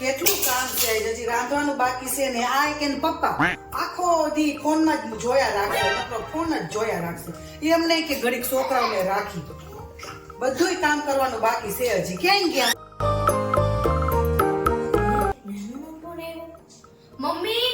કેટલું કામ છે હજી રાંધવાનું બાકી છે ને આ કે પપ્પા આખો દી ફોનમાં જ જોયા રાખશે નકરો ફોન જ જોયા રાખશે. એમ નહીં કે ઘડીક છોકરાઓને રાખી બધું બધુંય કામ કરવાનું બાકી છે હજી. ક્યાં ગયા? મમ્મી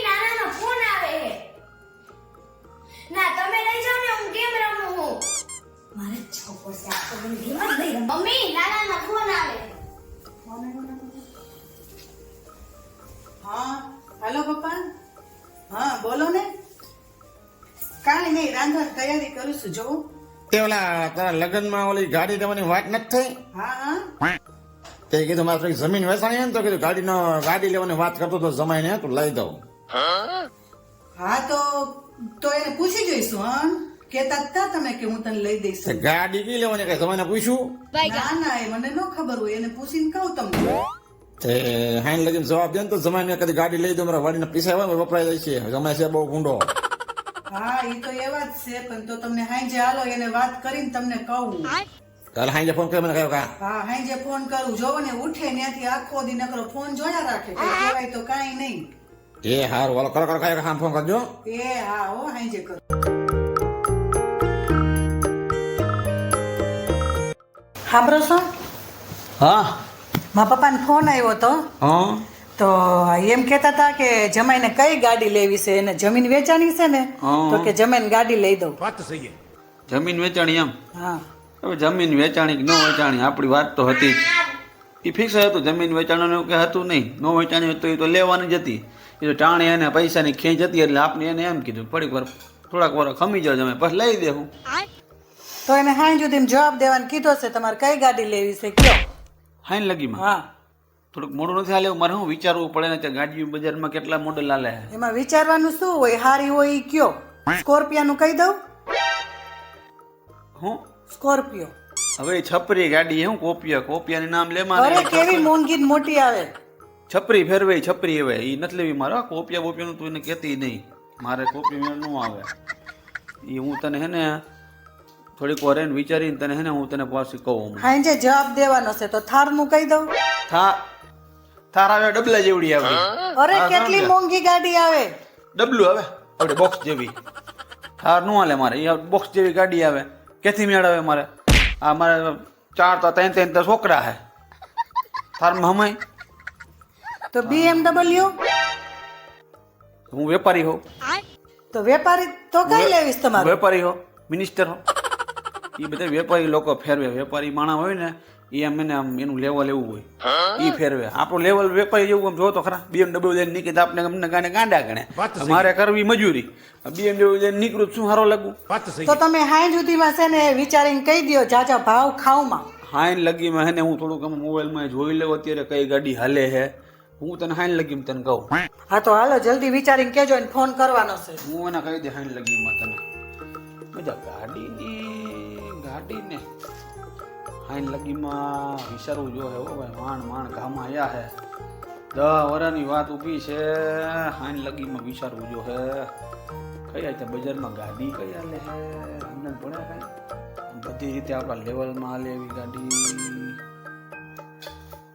કાંઈ નહીં રાંધવાની તૈયારી કરું છું જોઉં તે ઓલા તારા લગ્નમાં ઓલી ગાડી દેવાની વાત નથી થઈ? હા હા. તે કીધું મારે થોડીક જમીન વેચાણી ને તો કીધું ગાડીનો ગાડી લેવાની વાત કરતો તો જમાઈને તું લઈ દઉં. હા તો તો એને પૂછી જોઈશું હા? કેતા જ તમે કે હું તને લઈ દઈશ. ગાડી કઈ લેવાની કઈ જમાઈને પૂછ્યું? ના ના એ મને નો ખબર હોય એને પૂછીને કહું તમને. તે હાઈન લગીને જવાબ દે ને તો જમાઈને કદી ગાડી લઈ દઉં મારા વાડીના પૈસા હોય ને જાય છે. જમાય છે બહુ ગુંડો હા એ તો એવા જ છે પણ તો તમને હાંજે હાલો એને વાત કરીને તમને કહું. કાલ હાંજે ફોન કરી મને કહ્યું કા. હા હાંજે ફોન કરું. જોવો ને ઉઠે ત્યાંથી આખો દી નકરો ફોન જોયા રાખે કહેવાય તો કાંઈ નહીં. એ હાર વાલો કરો કરો હામ ફોન કરજો. એ હા હો હાંજે કરો. સાંભળો છો? હા. મારા પપ્પાને ફોન આવ્યો હતો હા. તો એમ કહેતા હતા કે જમાઈને કઈ ગાડી લેવી છે એને જમીન વેચાણી છે ને હા. તો કે જમીન ગાડી લઈ દઉં. જમીન વેચાણી એમ? હા. હવે જમીન વેચાણી કે ન વેચાણી આપણી વાત તો હતી જ. એ ફિક્સ હતું જમીન વેચાણનું કે હતું નહીં. ન વેચાણી હતું એ તો લેવાની જ હતી. એ તો ટાણે એને પૈસાની ખેંચ હતી એટલે આપણે એને એમ કીધું થોડીક વાર થોડાક વાર ખમી જાવ તમે પછી લઈ દેવું તો એને હાઈ જુદી જવાબ દેવાનું કીધો છે તમારે કઈ ગાડી લેવી છે કયો? હાઈ લગીમાં? હા. થોડુંક મોડું નથી હાલે મારે શું વિચારવું પડે ને કે બજારમાં કેટલા મોડલ હાલે? એમાં વિચારવાનું શું હોય? હારી હોય ઈ કયો? સ્કોર્પિયાનું કહી દઉં? હું? સ્કોર્પિયો. હવે છપરી ગાડી હું કોપિયા? કોપિયાની નામ લે અરે કેવી મોંઘી ને મોટી આવે. છપરી ફેરવે છપરી હવે. એ નથી લેવી મારે. કોપિયા કોપિયા બોપિયાનું તું એને કહેતી નહીં. મારે કોપી મેળ ન આવે. એ હું તને હે ને થોડીક વાર એને વિચારીને તને હે ને હું તને પાછી કહું હા જે જવાબ દેવાનો છે તો થારનું કહી દઉં. થા થાર આવે ડબલા જેવડી આવે. અરે કેટલી મોંઘી ગાડી આવે? ડબલું આવે? આપણે બોક્સ જેવી. થારનું હાલે મારે. બોક્સ જેવી ગાડી આવે. કેથી મેળ આવે મારે? આ મારે ચાર તો ત્રણ ત્રણ તો છોકરા હે. થારમાં હમાય તો બીએમડબલ્યુ હું વેપારી હોઉં. તો વેપારી તો કઈ લેવીશ તમારે? વેપારી હો મિનિસ્ટર હો એ બધા વેપારી લોકો ફેરવે. વેપારી માણા હોય ને એ આમ એને આમ એનું લેવલ એવું હોય. એ ફેરવે. આપણું લેવલ વેપારી જેવું આમ જો તો ખરા. બીએમડબલ્યુ લઈને નીકળે આપણે અમને ગાને ગાંડા ગણે. મારે કરવી મજૂરી. બીએમડબલ્યુ લઈને નીકળું શું સારો લાગુ? તો તમે હાઈ સુધીમાં છે ને વિચારીને કહી દો જાજા ભાવ ખાવમાં હાઈન લગીમાં હે ને હું થોડુંક આમ મોબાઈલમાં જોઈ લઉં અત્યારે કઈ ગાડી હાલે હે. હું તને હાઈન લગીમાં તને કહું. હા તો હાલો જલ્દી વિચારીને કેજો ને ફોન કરવાનો છે. હું એને કહી દે હાઈન લગીમાં તને. બધા ગાડીની ગાડીને. હાઈન લગીમાં વિચારવું જો હે ઓ ભાઈ માણ માણ ગામમાં આયા હે. દસ વરાની વાત ઊભી છે, હાઈન લગીમાં વિચારવું જો હે. કઈ છે બજારમાં ગાડી કઈ લે હે? અમને ભણે કઈ? બધી રીતે આપણા લેવલમાં હાલે એવી ગાડી.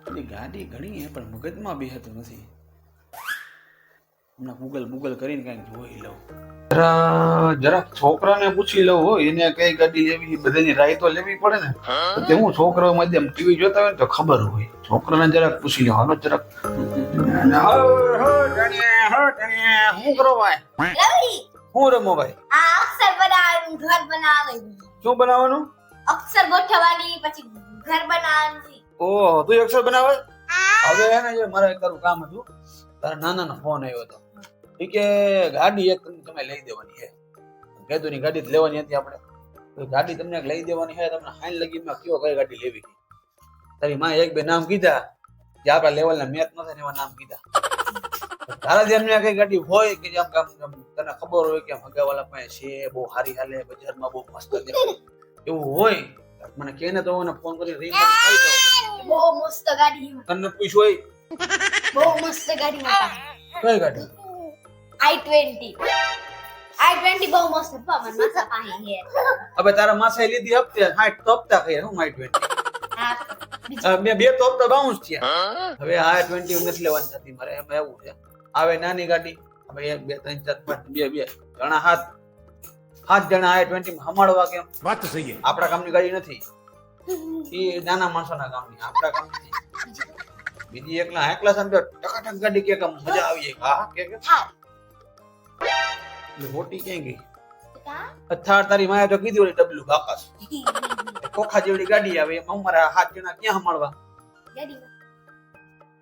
બધી ગાડી ઘણી હે, પણ મગજમાં બેહતું નથી. હમણાં ગૂગલ ગૂગલ કરીને કાંઈક જોઈ લઉં. જરાક છોકરાને પૂછી લઉં હો. એને કઈ ગાડી લેવી બધાની રાય તો લેવી પડે ને. તો તે હું છોકરાઓ માધ્યમ ટીવી જોતા હોય ને તો ખબર હોય. છોકરાને જરાક પૂછી લો હાલો જરાક. શું કરો ભાઈ? લવલી શું રમો ભાઈ? આ અક્ષર બનાવવાનું ઘર બનાવવાનું. શું બનાવવાનું? અક્ષર ગોઠવવાની પછી ઘર બનાવવાની. ઓહ તું અક્ષર બનાવે? હવે હે ને જે મારે એક તારું કામ હતું તારા નાનાનો ફોન આવ્યો હતો. એ કે ગાડી એક તમે લઈ દેવાની છે. કીધું ની ગાડી જ લેવાની હતી આપણે. ગાડી તમને લઈ દેવાની છે તમને હાઈન લગીમાં કયો કઈ ગાડી લેવી તારી માં એક બે નામ કીધા જે આપણા લેવલ ના મેચ ન થાય ને એવા નામ કીધા. તારા ધ્યાનમાં કઈ ગાડી હોય કે જેમ કામ તને ખબર હોય કે હગાવાલા પાસે છે બહુ સારી હાલે બજારમાં બહુ મસ્ત એવું હોય મને કે ને તો મને ફોન કરી દો બહુ મસ્ત ગાડી તને પૂછ હોય? બહુ મસ્ત ગાડી કઈ ગાડી? આઈ ટ્વેન્ટી. આઈ ટ્વેન્ટી બહુ મસ્ત પપ્પા મને માસા પાસે હવે તારા માસે લીધી હપ્તે હાઈટ તો હપ્તા કહીએ હું આઈ ટ્વેન્ટી. મેં બે તો હપ્તા બાઉન્સ થયા. હવે આઈ ટ્વેન્ટી નથી લેવાની થતી મારે એમ એવું છે. આવે નાની ગાડી હવે એક બે ત્રણ ચાર પાંચ બે બે જણા હાથ હાથ જણા આ ટ્વેન્ટી હમાડવા કેમ? વાત તો સહી આપણા કામની ગાડી નથી. એ નાના માણસોના કામની આપણા કામ નથી. બીજી. એકલા એકલા સમજો ટકાટક ગાડી કે કામ મજા આવી જાય. હા કે કે. હા. મોટી ક્યાં ગઈ? અથાર તારી માયા તો કીધી ઓલી ડબલું બાકાસ કોખા જેવડી ગાડી આવે એમાં અમારા હાથ જણા ક્યાં હમાડવા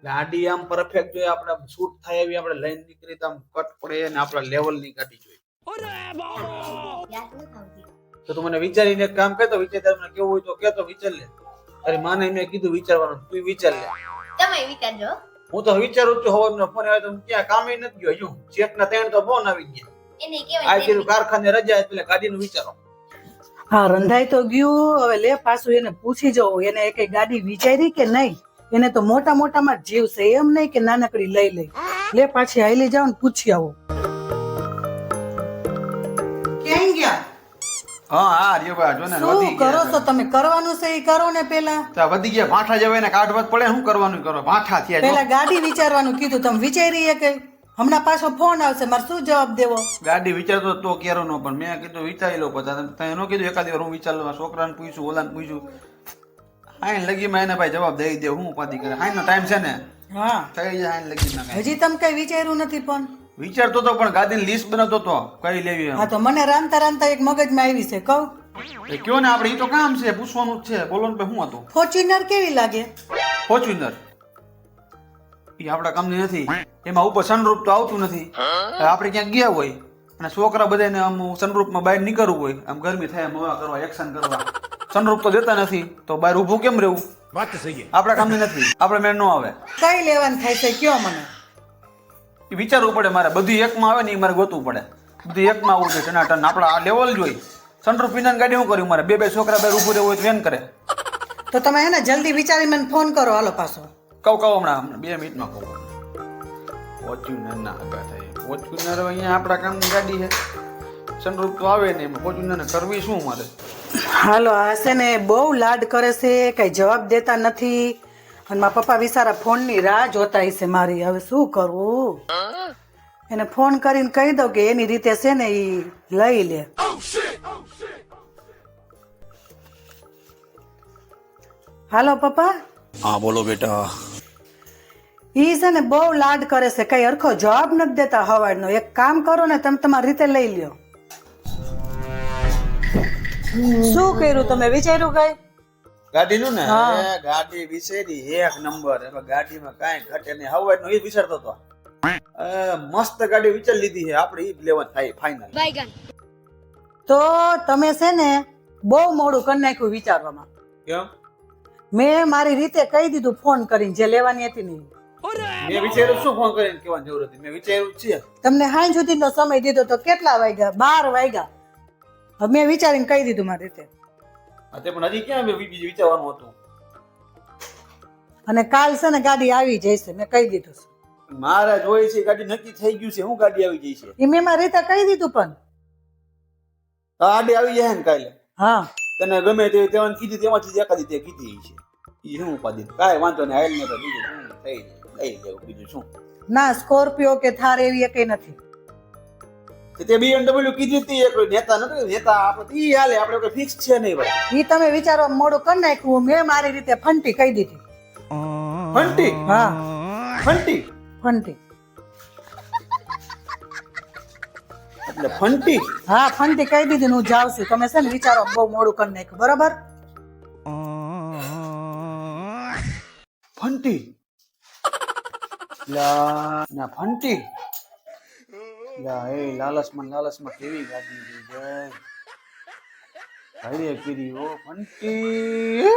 ગાડી આમ પરફેક્ટ જોઈએ આપણે શૂટ થાય એવી આપણે લઈને નીકળી તો આમ કટ પડે અને આપણા લેવલની ગાડી જોઈએ. તો તું મને વિચારીને એક કામ કહેતો વિચાર તારે મને કેવું હોય તો કેતો વિચાર લે. તારી માને મેં કીધું વિચારવાનું તું વિચાર લે. તમે વિચારજો. હું તો વિચારું છું હવાનો ફોન આવે તો ક્યાં કામે નથી ગયો હજુ ચેક ના ત્રણ તો ફોન આવી ગયા. આ કીધું કારખાને રજા એટલે ગાડીનું વિચારો. હા રંધાઈ તો ગયું હવે લે પાછું એને પૂછી જવું એને એક ગાડી વિચારી કે નહીં? એને તો મોટા મોટામાં જીવ છે એમ નહીં કે નાનકડી લઈ લઈ. લે પાછી હાઈલી જાવ ને પૂછી આવો. કેમ ગયા? હા હા રે બા જો ને શું કરો છો. તમે? કરવાનું છે એ કરો ને પેલા. તો વધી ગયા ભાઠા જવાય ને કાઢવા પડે શું કરવાનું કરો? ભાઠા થયા પેલા ગાડી વિચારવાનું કીધું તમે વિચારી કે હમણાં પાછો ફોન આવશે મારે શું જવાબ દેવો? ગાડી વિચારતો તો ક્યારો નો પણ મેં કીધું વિચારી લો પછી તમે એનો કીધું એકાદ વાર હું વિચાર લઉં છોકરાને પૂછ્યું ઓલાને પૂછ્યું. લગી લગીમાં એને ભાઈ જવાબ દઈ દે હું ઉપાધિ કરે. હાઈ નો ટાઈમ છે ને? હા. થઈ જાય લગીમાં કાંઈ. હજી તમે કઈ વિચાર્યું નથી પણ? વિચારતો તો પણ ગાડીની લિસ્ટ બનાવતો તો કઈ લેવી હા તો મને રાંધતા રાંધતા એક મગજમાં આવી છે કહું. એ કયો ને આપણે એ તો કામ છે પૂછવાનું જ છે. બોલવાનું ને શું હતું? ફોર્ચ્યુનર કેવી લાગે? ફોર્ચ્યુનર. એ આપણા કામની નથી. એમાં ઉપર સનરૂપ તો આવતું નથી. આપણે ક્યાંક ગયા હોય અને છોકરા બધાને આમ સનરૂપમાં બહાર નીકળવું હોય આમ ગરમી થાય મવા કરવા એક્શન કરવા. સનરૂપ તો દેતા નથી તો બહાર ઊભું કેમ રહેવું? વાત થઈ સહી આપણા કામની નથી. આપણે મેળ ન આવે. કઈ લેવાનું થાય છે કયો મને? એ વિચારવું પડે મારે. બધું એકમાં આવે ને એ મારે ગોતવું પડે. બધું એકમાં આવવું છે ટનાટન આપણા આ લેવલ જોઈ. સનરૂપ વિના ગાડી શું કર્યું મારે બે બે છોકરા બહાર ઊભું રહેવું હોય તો વેન કરે. તો તમે એને જલ્દી વિચારી મને ફોન કરો. હાલો પાછો. કહું કહું હમણાં હમણાં બે મિનિટમાં કહું. ફોર્ચ્યુનર ના હગા થાય. ફોર્ચ્યુનર અહીંયા આપણા કામની ગાડી છે. સનરૂપ તો આવે ને એમાં. ફોર્ચ્યુનર કરવી શું મારે? હાલો આ છે ને બહુ લાડ કરે છે કઈ જવાબ દેતા નથી. અને મારા પપ્પા વિચારા ફોનની રાહ જોતા હશે મારી. હવે શું કરવું? એને ફોન કરીને કહી દઉં કે એની રીતે છે ને એ લઈ લે. હાલો પપ્પા? હા બોલો બેટા. ઈ છે ને બહુ લાડ કરે છે કઈ અરખો જવાબ નથી દેતા હવાડનો એક કામ કરો ને તમે તમારી રીતે લઈ લ્યો. શું કર્યું તમે? વિચાર્યું કઈ? ગાડીનું ને? હા. એ ગાડી વિચારી એક નંબર. એટલે ગાડીમાં કાંઈ ઘટે નહીં. હવે નો એ વિચારતો હતો. એ, મસ્ત ગાડી વિચારી લીધી છે. આપણે ઈ જ લેવાની થાય ફાઇનલ તો તમે છે ને બહુ મોડું કરી નાખ્યું વિચારવામાં. કેમ? મેં મારી રીતે કહી દીધું ફોન કરીને જે લેવાની હતી ને ઈ. મેં વિચાર્યું શું ફોન કરીને કહેવાની જરૂર હતી? મેં વિચાર્યું છે. તમને હાઈ સુધીનો સમય દીધો તો કેટલા વાગ્યા? બાર વાગ્યા. હવે મેં વિચારીને કહી દીધું મારી રીતે તે પણ હજી ક્યાં મેં બીજું વિચારવાનું હતું? અને કાલ છે ને ગાડી આવી જશે મેં કહી દીધું છે. મારા જોઈ છે ગાડી નક્કી થઈ ગયું છે. હું ગાડી આવી જઈ છે? એ મેં મારી રીતે કહી દીધું પણ. ગાડી આવી જાય ને કાલે? હા. તને ગમે તે તેવાની કીધી તેમાંથી દેખાતી તે કીધી છે. એ હું ઉપાધિ? કાંઈ વાંધો નહીં આવેલ ને તો બીજું થઈ જાય લઈ લેવું બીજું શું ના સ્કોર્પિયો કે થાર એવી એકે નથી. તે BMW કીધી હતી એક નેતા નથી નેતા આપણે ઈ હાલે આપણે કોઈ ફિક્સ છે નહીં ભાઈ. એ તમે વિચારો મોડું કરી નાખ્યું મેં મારી રીતે ફંટી કહી દીધી. ફંટી? હા. ફંટી? ફંટી. એટલે ફંટી? હા ફંટી કહી દીધી હું જાઉં છું. તમે છે ને વિચારો બહુ મોડું કરી નાખ્યું બરાબર? ફંટી? લા, ના ફંટી લા, એ લાલચમાં લાલચમાં કેવી ગાડી લઈ જાય. ભાઈએ કીધી, ઓ ફંટી